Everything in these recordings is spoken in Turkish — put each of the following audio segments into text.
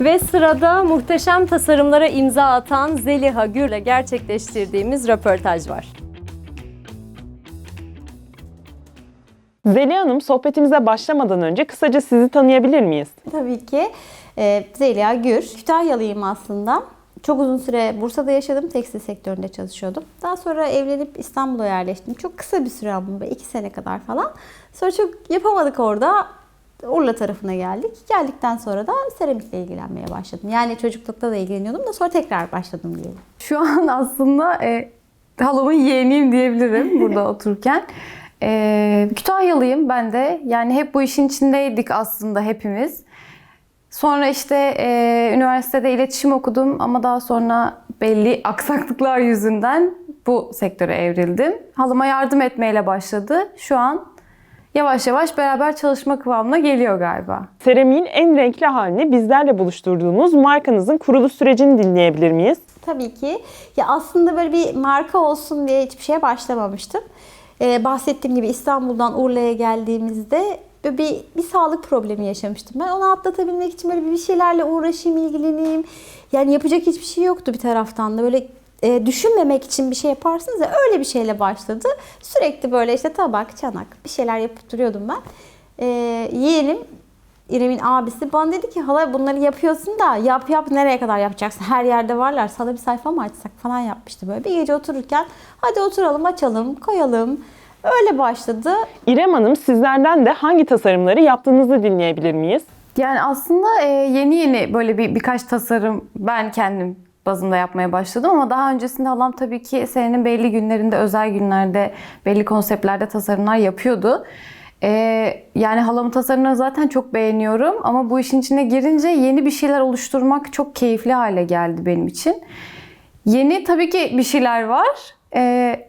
Ve sırada muhteşem tasarımlara imza atan Zeliha Gür'le gerçekleştirdiğimiz röportaj var. Zeliha Hanım sohbetimize başlamadan önce kısaca sizi tanıyabilir miyiz? Tabii ki. Ee, Zeliha Gür. Kütahyalıyım aslında. Çok uzun süre Bursa'da yaşadım. Tekstil sektöründe çalışıyordum. Daha sonra evlenip İstanbul'a yerleştim. Çok kısa bir süre ama böyle iki sene kadar falan. Sonra çok yapamadık orada. Urla tarafına geldik. Geldikten sonra da seramikle ilgilenmeye başladım. Yani çocuklukta da ilgileniyordum da sonra tekrar başladım diyelim. Şu an aslında e, halamın yeğeniyim diyebilirim burada otururken. E, Kütahyalıyım ben de. Yani hep bu işin içindeydik aslında hepimiz. Sonra işte e, üniversitede iletişim okudum ama daha sonra belli aksaklıklar yüzünden bu sektöre evrildim. Halama yardım etmeyle başladı. Şu an yavaş yavaş beraber çalışma kıvamına geliyor galiba. Seramiğin en renkli halini bizlerle buluşturduğunuz markanızın kuruluş sürecini dinleyebilir miyiz? Tabii ki. Ya aslında böyle bir marka olsun diye hiçbir şeye başlamamıştım. Ee, bahsettiğim gibi İstanbul'dan Urla'ya geldiğimizde böyle bir, bir sağlık problemi yaşamıştım. Ben onu atlatabilmek için böyle bir şeylerle uğraşayım, ilgileneyim. Yani yapacak hiçbir şey yoktu bir taraftan da. Böyle e, düşünmemek için bir şey yaparsınız ya öyle bir şeyle başladı. Sürekli böyle işte tabak, çanak bir şeyler yapıp duruyordum ben. Ee, yeğenim İrem'in abisi bana dedi ki hala bunları yapıyorsun da yap yap nereye kadar yapacaksın? Her yerde varlar. Sana bir sayfa mı açsak falan yapmıştı böyle. Bir gece otururken hadi oturalım açalım koyalım. Öyle başladı. İrem Hanım sizlerden de hangi tasarımları yaptığınızı dinleyebilir miyiz? Yani aslında e, yeni yeni böyle bir birkaç tasarım ben kendim bazında yapmaya başladım ama daha öncesinde halam tabii ki senenin belli günlerinde, özel günlerde, belli konseptlerde tasarımlar yapıyordu. E, yani halamın tasarımlarını zaten çok beğeniyorum ama bu işin içine girince yeni bir şeyler oluşturmak çok keyifli hale geldi benim için. Yeni tabii ki bir şeyler var. E,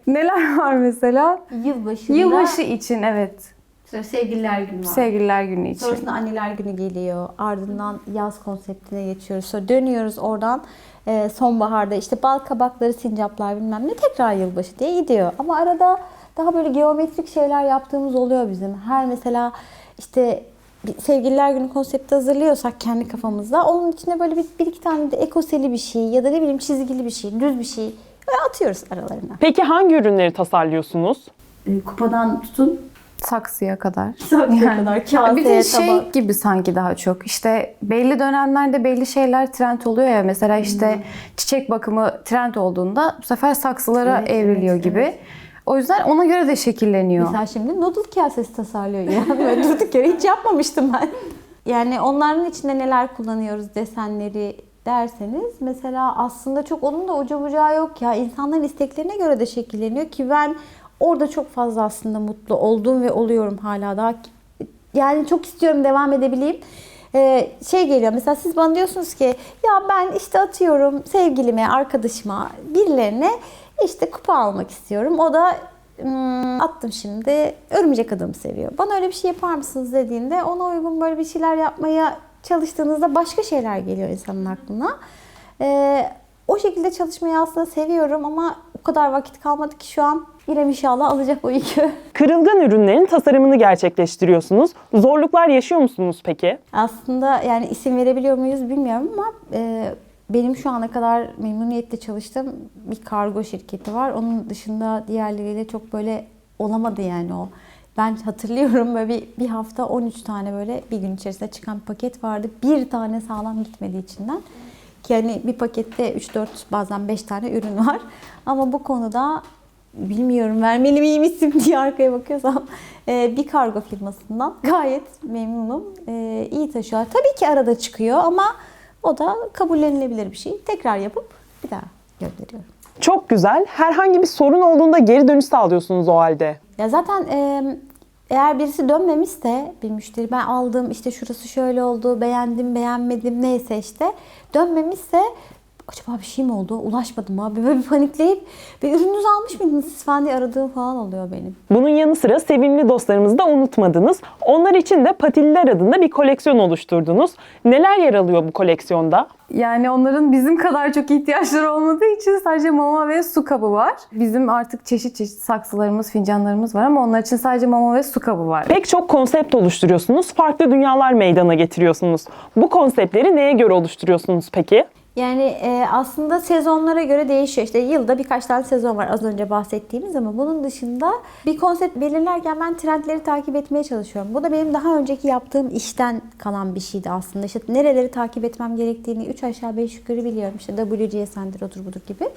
neler var mesela? Yılbaşında Yılbaşı için evet. Sonra sevgililer günü var. Sevgililer günü için. Sonrasında anneler günü geliyor. Ardından yaz konseptine geçiyoruz. Sonra dönüyoruz oradan e, sonbaharda işte bal kabakları, sincaplar bilmem ne tekrar yılbaşı diye gidiyor. Ama arada daha böyle geometrik şeyler yaptığımız oluyor bizim. Her mesela işte bir sevgililer günü konsepti hazırlıyorsak kendi kafamızda onun içine böyle bir, bir iki tane de ekoseli bir şey ya da ne bileyim çizgili bir şey, düz bir şey böyle atıyoruz aralarına. Peki hangi ürünleri tasarlıyorsunuz? E, kupadan tutun Saksıya kadar. saksıya kadar bir de kaseye, şey tabak. gibi sanki daha çok işte belli dönemlerde belli şeyler trend oluyor ya mesela işte çiçek bakımı trend olduğunda bu sefer saksılara Evet, evriliyor evet, gibi. evet. O yüzden ona göre de şekilleniyor. Mesela şimdi noodle kasesi tasarlıyor ya. Böyle durduk yere hiç yapmamıştım ben. Yani onların içinde neler kullanıyoruz desenleri derseniz mesela aslında çok onun da ucu bucağı yok ya. İnsanların isteklerine göre de şekilleniyor ki ben orada çok fazla aslında mutlu oldum ve oluyorum hala daha. Yani çok istiyorum devam edebileyim. Ee, şey geliyor mesela siz bana diyorsunuz ki ya ben işte atıyorum sevgilime, arkadaşıma, birilerine işte kupa almak istiyorum. O da hmm, attım şimdi örümcek adamı seviyor. Bana öyle bir şey yapar mısınız dediğinde ona uygun böyle bir şeyler yapmaya çalıştığınızda başka şeyler geliyor insanın aklına. Ee, o şekilde çalışmayı aslında seviyorum ama o kadar vakit kalmadı ki şu an İrem inşallah alacak o yükü. Kırılgan ürünlerin tasarımını gerçekleştiriyorsunuz. Zorluklar yaşıyor musunuz peki? Aslında yani isim verebiliyor muyuz bilmiyorum ama e, benim şu ana kadar memnuniyetle çalıştığım bir kargo şirketi var. Onun dışında diğerleriyle çok böyle olamadı yani o. Ben hatırlıyorum böyle bir, bir hafta 13 tane böyle bir gün içerisinde çıkan paket vardı. Bir tane sağlam gitmedi içinden. Ki yani bir pakette 3-4 bazen 5 tane ürün var. Ama bu konuda bilmiyorum vermeli miyim isim diye arkaya bakıyorsam e, bir kargo firmasından gayet memnunum. E, iyi taşıyor. Tabii ki arada çıkıyor ama o da kabullenilebilir bir şey. Tekrar yapıp bir daha gönderiyorum. Çok güzel. Herhangi bir sorun olduğunda geri dönüş sağlıyorsunuz o halde. Ya zaten e, eğer birisi dönmemişse bir müşteri ben aldım işte şurası şöyle oldu beğendim beğenmedim neyse işte dönmemişse acaba bir şey mi oldu? Ulaşmadım abi. Böyle bir panikleyip ve ürününüzü almış mıydınız siz falan diye aradığım falan oluyor benim. Bunun yanı sıra sevimli dostlarımızı da unutmadınız. Onlar için de Patililer adında bir koleksiyon oluşturdunuz. Neler yer alıyor bu koleksiyonda? Yani onların bizim kadar çok ihtiyaçları olmadığı için sadece mama ve su kabı var. Bizim artık çeşit çeşit saksılarımız, fincanlarımız var ama onlar için sadece mama ve su kabı var. Pek çok konsept oluşturuyorsunuz. Farklı dünyalar meydana getiriyorsunuz. Bu konseptleri neye göre oluşturuyorsunuz peki? Yani e, aslında sezonlara göre değişiyor. İşte yılda birkaç tane sezon var az önce bahsettiğimiz ama bunun dışında bir konsept belirlerken ben trendleri takip etmeye çalışıyorum. Bu da benim daha önceki yaptığım işten kalan bir şeydi aslında. İşte nereleri takip etmem gerektiğini 3 aşağı 5 yukarı biliyorum. İşte WGSN'dir odur budur gibi.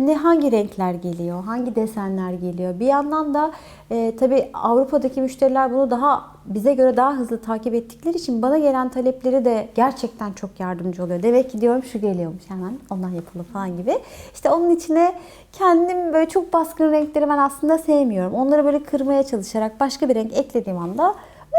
Ne hangi renkler geliyor, hangi desenler geliyor. Bir yandan da e, tabii Avrupa'daki müşteriler bunu daha bize göre daha hızlı takip ettikleri için bana gelen talepleri de gerçekten çok yardımcı oluyor. Demek ki diyorum şu geliyormuş hemen ondan yapalım falan gibi. İşte onun içine kendim böyle çok baskın renkleri ben aslında sevmiyorum. Onları böyle kırmaya çalışarak başka bir renk eklediğim anda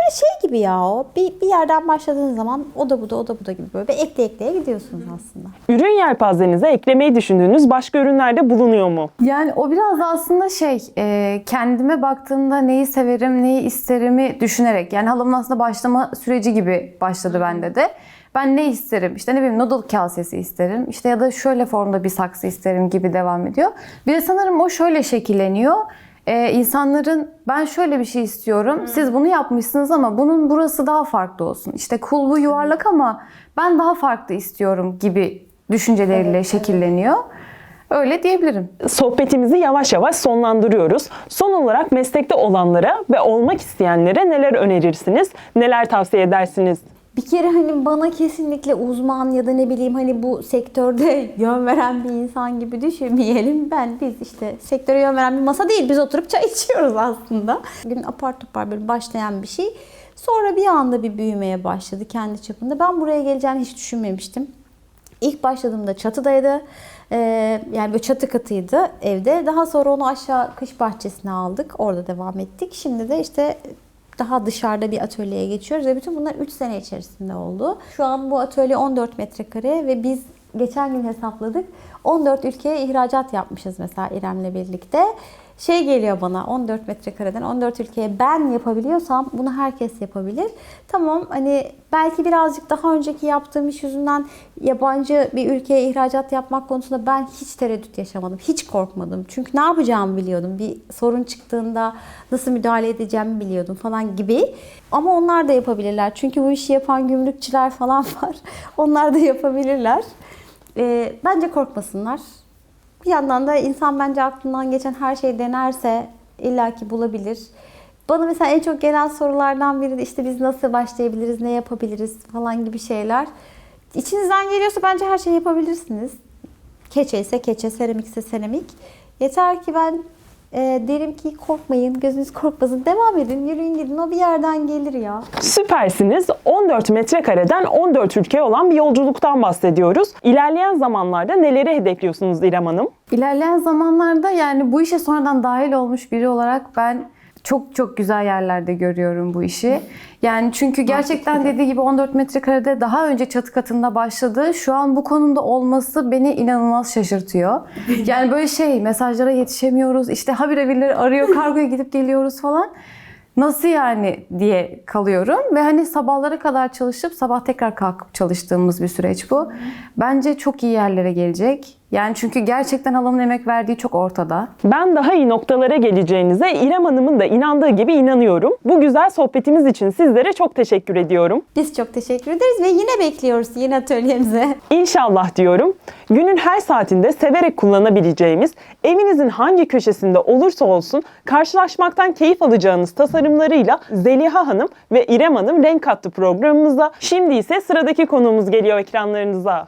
böyle şey gibi ya o. Bir, bir yerden başladığın zaman o da bu da o da bu da gibi böyle bir ekle ekleye gidiyorsunuz aslında. Ürün yelpazenize eklemeyi düşündüğünüz başka ürünler de bulunuyor mu? Yani o biraz da aslında şey, e, kendime baktığımda neyi severim, neyi isterimi düşünerek. Yani halamın aslında başlama süreci gibi başladı bende de. Ben ne isterim? İşte ne bileyim noodle kasesi isterim. İşte ya da şöyle formda bir saksı isterim gibi devam ediyor. Bir de sanırım o şöyle şekilleniyor. Ee, insanların ben şöyle bir şey istiyorum. Siz bunu yapmışsınız ama bunun burası daha farklı olsun. İşte kulbu yuvarlak ama ben daha farklı istiyorum gibi düşünceleriyle şekilleniyor. Öyle diyebilirim. Sohbetimizi yavaş yavaş sonlandırıyoruz. Son olarak meslekte olanlara ve olmak isteyenlere neler önerirsiniz? Neler tavsiye edersiniz? Bir kere hani bana kesinlikle uzman ya da ne bileyim hani bu sektörde yön veren bir insan gibi düşünmeyelim. Ben biz işte sektöre yön veren bir masa değil. Biz oturup çay içiyoruz aslında. Gün apar topar böyle başlayan bir şey. Sonra bir anda bir büyümeye başladı kendi çapında. Ben buraya geleceğini hiç düşünmemiştim. İlk başladığımda çatıdaydı. Ee, yani böyle çatı katıydı evde. Daha sonra onu aşağı kış bahçesine aldık. Orada devam ettik. Şimdi de işte daha dışarıda bir atölyeye geçiyoruz ve bütün bunlar 3 sene içerisinde oldu. Şu an bu atölye 14 metrekare ve biz geçen gün hesapladık. 14 ülkeye ihracat yapmışız mesela İrem'le birlikte. Şey geliyor bana 14 metrekareden 14 ülkeye ben yapabiliyorsam bunu herkes yapabilir. Tamam hani belki birazcık daha önceki yaptığım iş yüzünden yabancı bir ülkeye ihracat yapmak konusunda ben hiç tereddüt yaşamadım. Hiç korkmadım. Çünkü ne yapacağımı biliyordum. Bir sorun çıktığında nasıl müdahale edeceğimi biliyordum falan gibi. Ama onlar da yapabilirler. Çünkü bu işi yapan gümrükçüler falan var. Onlar da yapabilirler. Ee, bence korkmasınlar. Bir yandan da insan bence aklından geçen her şeyi denerse illaki bulabilir. Bana mesela en çok gelen sorulardan biri de işte biz nasıl başlayabiliriz, ne yapabiliriz falan gibi şeyler. İçinizden geliyorsa bence her şeyi yapabilirsiniz. Keçe ise keçe, seramik ise seramik. Yeter ki ben e, derim ki korkmayın, gözünüz korkmasın. Devam edin, yürüyün gidin. O bir yerden gelir ya. Süpersiniz. 14 metrekareden 14 ülkeye olan bir yolculuktan bahsediyoruz. İlerleyen zamanlarda neleri hedefliyorsunuz İrem Hanım? İlerleyen zamanlarda yani bu işe sonradan dahil olmuş biri olarak ben çok çok güzel yerlerde görüyorum bu işi. Yani çünkü gerçekten dediği gibi 14 metrekarede daha önce çatı katında başladı. Şu an bu konumda olması beni inanılmaz şaşırtıyor. Yani böyle şey mesajlara yetişemiyoruz. İşte habire birileri arıyor, kargoya gidip geliyoruz falan. Nasıl yani diye kalıyorum ve hani sabahlara kadar çalışıp sabah tekrar kalkıp çalıştığımız bir süreç bu. Bence çok iyi yerlere gelecek. Yani çünkü gerçekten halamın emek verdiği çok ortada. Ben daha iyi noktalara geleceğinize İrem Hanım'ın da inandığı gibi inanıyorum. Bu güzel sohbetimiz için sizlere çok teşekkür ediyorum. Biz çok teşekkür ederiz ve yine bekliyoruz yine atölyemize. İnşallah diyorum. Günün her saatinde severek kullanabileceğimiz, evinizin hangi köşesinde olursa olsun karşılaşmaktan keyif alacağınız tasarımlarıyla Zeliha Hanım ve İrem Hanım renk kattı programımıza. Şimdi ise sıradaki konuğumuz geliyor ekranlarınıza.